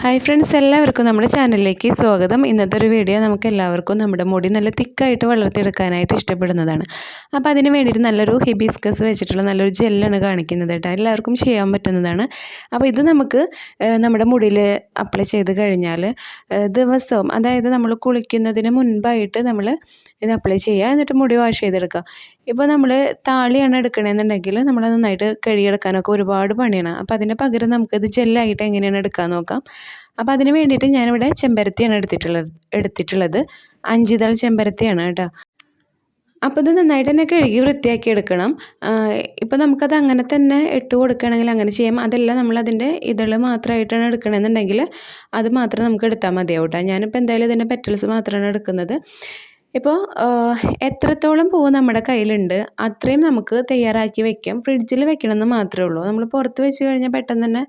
Hi friends എല്ലാവർക്കും നമ്മുടെ ചാനലിലേക്ക് സ്വാഗതം. ഇന്നത്തെ ഒരു വീഡിയോ നമുക്ക് എല്ലാവർക്കും നമ്മുടെ മുടി നല്ല തിക്കായിട്ട് വളർത്തിയെടുക്കാനായിട്ട് ഇഷ്ടപ്പെടുന്നതാണ്. അപ്പോൾ അതിന് വേണ്ടിയിട്ട് നല്ലൊരു ഹിബിസ്കസ് വെച്ചിട്ടുള്ള നല്ലൊരു ജെല്ലാണ് കാണിക്കുന്നത് കേട്ടോ. എല്ലാവർക്കും ചെയ്യാൻ പറ്റുന്നതാണ്. അപ്പോൾ ഇത് നമുക്ക് നമ്മുടെ മുടിയിൽ അപ്ലൈ ചെയ്ത് കഴിഞ്ഞാൽ ദിവസവും അതായത് നമ്മൾ കുളിക്കുന്നതിന് മുൻപായിട്ട് നമ്മൾ ഇത് അപ്ലൈ ചെയ്യുക. എന്നിട്ട് മുടി വാഷ് ചെയ്തെടുക്കുക. ഇപ്പോൾ നമ്മൾ താളിയാണ് എടുക്കണമെന്നുണ്ടെങ്കിൽ നമ്മൾ നന്നായിട്ട് കഴുകിയെടുക്കാനൊക്കെ ഒരുപാട് പണിയാണ്. അപ്പോൾ അതിന്റെ പകരം നമുക്കിത് ജെല്ലായിട്ട് എങ്ങനെയാണ് എടുക്കാൻ നോക്കാം. അപ്പോൾ അതിന് വേണ്ടിയിട്ട് ഞാനിവിടെ ചെമ്പരത്തിയാണ് എടുത്തിട്ടുള്ളത് എടുത്തിട്ടുള്ളത്. അഞ്ചിതൾ ചെമ്പരത്തിയാണ് കേട്ടോ. അപ്പോൾ ഇത് നന്നായിട്ട് തന്നെ കഴുകി വൃത്തിയാക്കി എടുക്കണം. ഇപ്പോൾ നമുക്കത് അങ്ങനെ തന്നെ ഇട്ട് കൊടുക്കുകയാണെങ്കിൽ അങ്ങനെ ചെയ്യാം. അതല്ല നമ്മളതിന്റെ ഇതൾ മാത്രമായിട്ടാണ് എടുക്കണമെന്നുണ്ടെങ്കിൽ അത് മാത്രം നമുക്ക് എടുത്താൽ മതിയാവും കേട്ടോ. ഞാനിപ്പോൾ എന്തായാലും ഇതിന്റെ പെറ്റൽസ് മാത്രമാണ് എടുക്കുന്നത്. ഇപ്പോൾ എത്രത്തോളം പൂവ് നമ്മുടെ കയ്യിലുണ്ട് അത്രയും നമുക്ക് തയ്യാറാക്കി വെക്കാം. ഫ്രിഡ്ജിൽ വെക്കണമെന്ന് മാത്രമേ ഉള്ളൂ. നമ്മൾ പുറത്ത് വെച്ച് കഴിഞ്ഞാൽ പെട്ടെന്ന് തന്നെ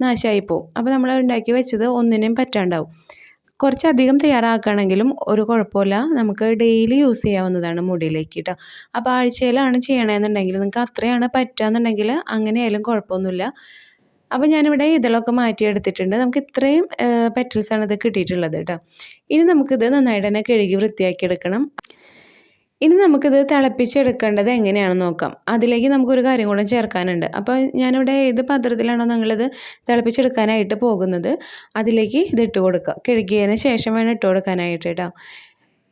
നാശമായി പോവും അപ്പോൾ നമ്മൾ ഉണ്ടാക്കി വെച്ചത് ഒന്നിനും പറ്റാണ്ടാവും. കുറച്ചധികം തയ്യാറാക്കുകയാണെങ്കിലും ഒരു കുഴപ്പമില്ല. നമുക്ക് ഡെയിലി യൂസ് ചെയ്യാവുന്നതാണ് മുടിയിലേക്ക് കേട്ടോ അപ്പോൾ ആഴ്ചയിലാണ് ചെയ്യണമെന്നുണ്ടെങ്കിൽ നിങ്ങൾക്ക് അത്രയാണ് പറ്റുകയെന്നുണ്ടെങ്കിൽ അങ്ങനെയായാലും കുഴപ്പമൊന്നുമില്ല. അപ്പോൾ ഞാനിവിടെ ഇതിലൊക്കെ മാറ്റിയെടുത്തിട്ടുണ്ട്. നമുക്ക് ഇത്രയും പെറ്റൽസാണ് ഇത് കിട്ടിയിട്ടുള്ളത് കേട്ടോ ഇനി നമുക്കിത് നന്നായിട്ട് തന്നെ കഴുകി വൃത്തിയാക്കി എടുക്കണം ഇനി നമുക്കിത് തിളപ്പിച്ചെടുക്കേണ്ടത് എങ്ങനെയാണെന്ന് നോക്കാം. അതിലേക്ക് നമുക്കൊരു കാര്യം കൂടെ ചേർക്കാനുണ്ട്. അപ്പോൾ ഞാനിവിടെ ഏത് പാത്രത്തിലാണോ നിങ്ങളിത് തിളപ്പിച്ചെടുക്കാനായിട്ട് പോകുന്നത് അതിലേക്ക് ഇത് ഇട്ട് കൊടുക്കുക. കിഴക്കിയതിന് ശേഷം വേണം ഇട്ട് കൊടുക്കാനായിട്ട് കേട്ടോ.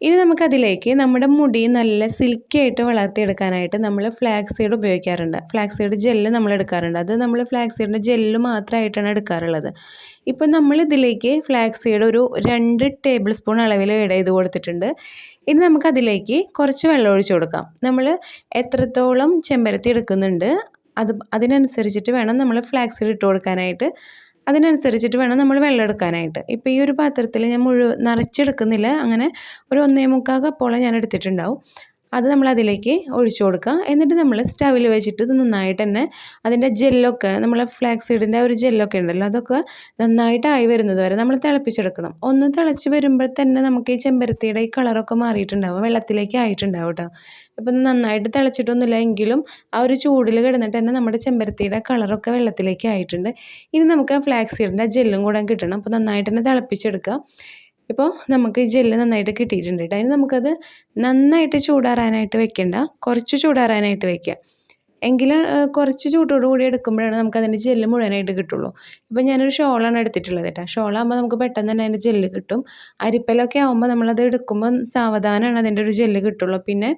ഇനി നമുക്കതിലേക്ക് നമ്മുടെ മുടി നല്ല സിൽക്കി ആയിട്ട് വളർത്തിയെടുക്കാനായിട്ട് നമ്മൾ ഫ്ലാക്സ് സീഡ് ഉപയോഗിക്കാറുണ്ട്. ഫ്ലാക്സ് സീഡ് ജെല്ല് നമ്മൾ എടുക്കാറുണ്ട്. അത് നമ്മൾ ഫ്ലാക്സ് സീഡിന്റെ ജെല്ല് മാത്രമായിട്ടാണ് എടുക്കാറുള്ളത്. ഇപ്പം നമ്മൾ ഇതിലേക്ക് ഫ്ലാക്സ് സീഡ് ഒരു രണ്ട് ടേബിൾ സ്പൂൺ അളവിൽ ഇട ചെയ്ത് കൊടുത്തിട്ടുണ്ട്. ഇനി നമുക്കതിലേക്ക് കുറച്ച് വെള്ളം ഒഴിച്ചു കൊടുക്കാം. നമ്മൾ എത്രത്തോളം ചെമ്പരത്തി എടുക്കുന്നുണ്ട് അത് അതിനനുസരിച്ചിട്ട് വേണം നമ്മൾ ഫ്ലാക്സ് സീഡ് ഇട്ട് കൊടുക്കാനായിട്ട്. അതിനനുസരിച്ചിട്ട് വേണം നമ്മൾ വെള്ളം എടുക്കാനായിട്ട് ഇപ്പോൾ ഈ ഒരു പാത്രത്തിൽ ഞാൻ മുഴുവൻ നിറച്ചെടുക്കുന്നില്ല. അങ്ങനെ ഒരു ഒന്നേ മുക്കാൽ കപ്പോളം ഞാൻ എടുത്തിട്ടുണ്ടാവും. അത് നമ്മൾ അതിലേക്ക് ഒഴിച്ചു കൊടുക്കുക. എന്നിട്ട് നമ്മൾ സ്റ്റവിൽ വെച്ചിട്ട് ഇത് നന്നായിട്ട് തന്നെ അതിന്റെ ജെല്ലൊക്കെ നമ്മൾ ഫ്ലാക്സ് സീഡിന്റെ ഒരു ജെല്ലൊക്കെ ഉണ്ടല്ലോ അതൊക്കെ നന്നായിട്ട് ആയി വരുന്നത് വരെ നമ്മൾ തിളപ്പിച്ചെടുക്കണം. ഒന്ന് തിളച്ച് വരുമ്പോൾ തന്നെ നമുക്ക് ഈ ചെമ്പരത്തിയുടെ ഈ കളറൊക്കെ മാറിയിട്ടുണ്ടാവും വെള്ളത്തിലേക്ക് ആയിട്ടുണ്ടാവും കേട്ടോ. ഇപ്പം നന്നായിട്ട് തിളച്ചിട്ടൊന്നുമില്ല എങ്കിലും ആ ഒരു ചൂടിൽ കിടന്നിട്ട് തന്നെ നമ്മുടെ ചെമ്പരത്തിയുടെ കളറൊക്കെ വെള്ളത്തിലേക്ക് ആയിട്ടുണ്ട്. ഇനി നമുക്ക് ആ ഫ്ലാക്സ് സീഡിന്റെ ജെല്ലും കൂടെ കിട്ടണം. അപ്പോൾ നന്നായിട്ട് തന്നെ തിളപ്പിച്ചെടുക്കുക. ഇപ്പോൾ നമുക്ക് ഈ ജെല്ല് നന്നായിട്ട് കിട്ടിയിട്ടുണ്ട് കേട്ടോ അതിന് നമുക്കത് നന്നായിട്ട് ചൂടാറാനായിട്ട് വെക്കേണ്ട. കുറച്ച് ചൂടാറാനായിട്ട് വെക്കുക എങ്കിലും കുറച്ച് ചൂട്ടോട് കൂടി എടുക്കുമ്പോഴാണ് നമുക്ക് അതിന്റെ ജെല്ല് മുഴുവനായിട്ട് കിട്ടുള്ളൂ. ഇപ്പം ഞാനൊരു ഷോളാണ് എടുത്തിട്ടുള്ളത് കേട്ടോ ഷോളാകുമ്പോൾ നമുക്ക് പെട്ടെന്ന് തന്നെ അതിന്റെ ജെല്ല് കിട്ടും. അരിപ്പലൊക്കെ ആകുമ്പോൾ നമ്മളത് എടുക്കുമ്പോൾ സാവധാനമാണ് അതിന്റെ ഒരു ജെല്ല് കിട്ടുള്ളൂ. പിന്നെ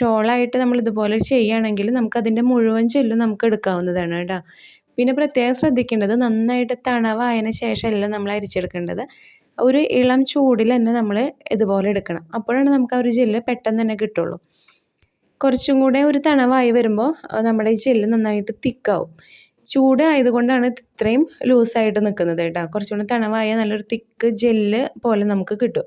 ഷോളായിട്ട് നമ്മൾ ഇതുപോലെ ചെയ്യുകയാണെങ്കിൽ നമുക്കതിന്റെ മുഴുവൻ ജെല്ലും നമുക്ക് എടുക്കാവുന്നതാണ് കേട്ടോ പിന്നെ പ്രത്യേകം ശ്രദ്ധിക്കേണ്ടത് നന്നായിട്ട് തണവായതിനു ശേഷമല്ല നമ്മൾ അരിച്ചെടുക്കേണ്ടത്. ഒരു ഇളം ചൂടിൽ തന്നെ നമ്മൾ ഇതുപോലെ എടുക്കണം. അപ്പോഴാണ് നമുക്ക് ആ ഒരു ജെല്ല് പെട്ടെന്ന് തന്നെ കിട്ടുള്ളൂ. കുറച്ചും കൂടെ ഒരു തണവായി വരുമ്പോൾ നമ്മുടെ ഈ ജെല്ല് നന്നായിട്ട് തിക്കാവും. ചൂട് ആയതുകൊണ്ടാണ് ഇത്രയും ലൂസായിട്ട് നിൽക്കുന്നത് കേട്ടോ. കുറച്ചും കൂടെ തണവായ നല്ലൊരു തിക്ക് ജെല്ല് പോലെ നമുക്ക് കിട്ടും.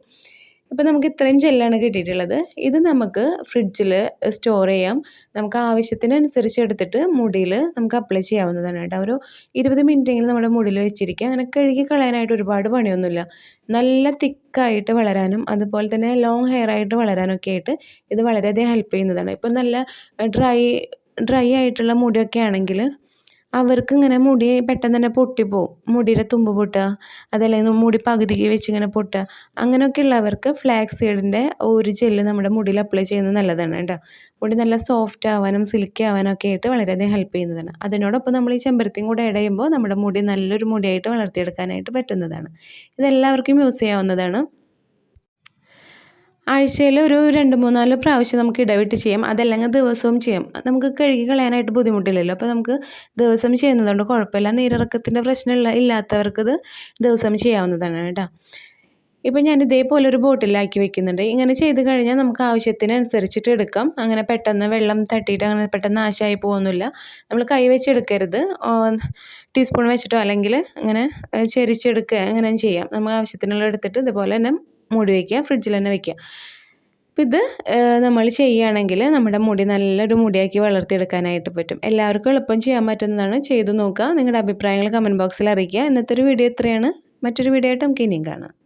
ഇപ്പോൾ നമുക്ക് ഇത്രയും ജെല്ലാണ് കിട്ടിയിട്ടുള്ളത്. ഇത് നമുക്ക് ഫ്രിഡ്ജിൽ സ്റ്റോർ ചെയ്യാം. നമുക്ക് ആവശ്യത്തിനനുസരിച്ച് എടുത്തിട്ട് മുടിയിൽ നമുക്ക് അപ്ലൈ ചെയ്യാവുന്നതാണ് കേട്ടോ. ഒരു ഇരുപത് മിനിറ്റെങ്കിലും നമ്മുടെ മുടിയിൽ വെച്ചിരിക്കുക. അങ്ങനെ കഴുകി കളയാനായിട്ട് ഒരുപാട് പണിയൊന്നുമില്ല. നല്ല തിക്കായിട്ട് വളരാനും അതുപോലെ തന്നെ ലോങ് ഹെയർ ആയിട്ട് വളരാനൊക്കെ ആയിട്ട് ഇത് വളരെയധികം ഹെൽപ്പ് ചെയ്യുന്നതാണ്. ഇപ്പം നല്ല ഡ്രൈ ഡ്രൈ ആയിട്ടുള്ള മുടിയൊക്കെ ആണെങ്കിൽ അവർക്ക് ഇങ്ങനെ മുടി പെട്ടെന്ന് തന്നെ പൊട്ടിപ്പോവും മുടിയുടെ തുമ്പ് പൊട്ടുക അതല്ലെങ്കിൽ മുടി പകുതിക്ക് വെച്ച് ഇങ്ങനെ പൊട്ടുക. അങ്ങനെയൊക്കെ ഉള്ളവർക്ക് ഫ്ലാക്സ് സീഡിന്റെ ഒരു ജെല്ല് നമ്മുടെ മുടിയിൽ അപ്ലൈ ചെയ്യുന്നത് നല്ലതാണ് കേട്ടോ. മുടി നല്ല സോഫ്റ്റ് ആവാനും സിൽക്കി ആവാനും ഒക്കെ ആയിട്ട് വളരെയധികം ഹെൽപ്പ് ചെയ്യുന്നതാണ്. അതിനോടൊപ്പം നമ്മൾ ഈ ചെമ്പരത്തിയും കൂടെ ഇടയുമ്പോൾ നമ്മുടെ മുടി നല്ലൊരു മുടിയായിട്ട് വളർത്തിയെടുക്കാനായിട്ട് പറ്റുന്നതാണ്. ഇതെല്ലാവർക്കും യൂസ് ചെയ്യാവുന്നതാണ്. ആഴ്ചയിൽ ഒരു രണ്ട് മൂന്നാൽ പ്രാവശ്യം നമുക്ക് ഇടവിട്ട് ചെയ്യാം. അതല്ലെങ്കിൽ ദിവസവും ചെയ്യാം. നമുക്ക് കഴുകി കളയാനായിട്ട് ബുദ്ധിമുട്ടില്ലല്ലോ. അപ്പോൾ നമുക്ക് ദിവസം ചെയ്യുന്നതുകൊണ്ട് കുഴപ്പമില്ല. നീരിറക്കത്തിന്റെ ഇല്ലാത്തവർക്ക് ഇത് ദിവസം ചെയ്യാവുന്നതാണ് കേട്ടോ. ഇപ്പം ഞാൻ ഇതേപോലെ ഒരു ബോട്ടിലാക്കി വെക്കുന്നുണ്ട്. ഇങ്ങനെ ചെയ്ത് കഴിഞ്ഞാൽ നമുക്ക് ആവശ്യത്തിനനുസരിച്ചിട്ട് എടുക്കാം. അങ്ങനെ പെട്ടെന്ന് വെള്ളം തട്ടിയിട്ട് അങ്ങനെ പെട്ടെന്ന് നാശമായി പോകുന്നില്ല. നമ്മൾ കൈ വെച്ചെടുക്കരുത് ടീസ്പൂൺ വെച്ചിട്ടോ അല്ലെങ്കിൽ ഇങ്ങനെ ചെരിച്ചെടുക്കുക അങ്ങനെ ചെയ്യാം. നമുക്ക് ആവശ്യത്തിനുള്ള എടുത്തിട്ട് ഇതുപോലെ തന്നെ മൂടി വയ്ക്കുക ഫ്രിഡ്ജിൽ തന്നെ വയ്ക്കുക അപ്പം ഇത് നമ്മൾ ചെയ്യുകയാണെങ്കിൽ നമ്മുടെ മുടി നല്ലൊരു മുടിയാക്കി വളർത്തിയെടുക്കാനായിട്ട് പറ്റും. എല്ലാവർക്കും എളുപ്പം ചെയ്യാൻ പറ്റുന്നതാണ്. ചെയ്തു നോക്കുക. നിങ്ങളുടെ അഭിപ്രായങ്ങൾ കമന്റ് ബോക്സിൽ അറിയിക്കുക. ഇന്നത്തെ ഒരു വീഡിയോ ഇത്രയാണ്. മറ്റൊരു വീഡിയോ ആയിട്ട് നമുക്ക് ഇനിയും കാണാം.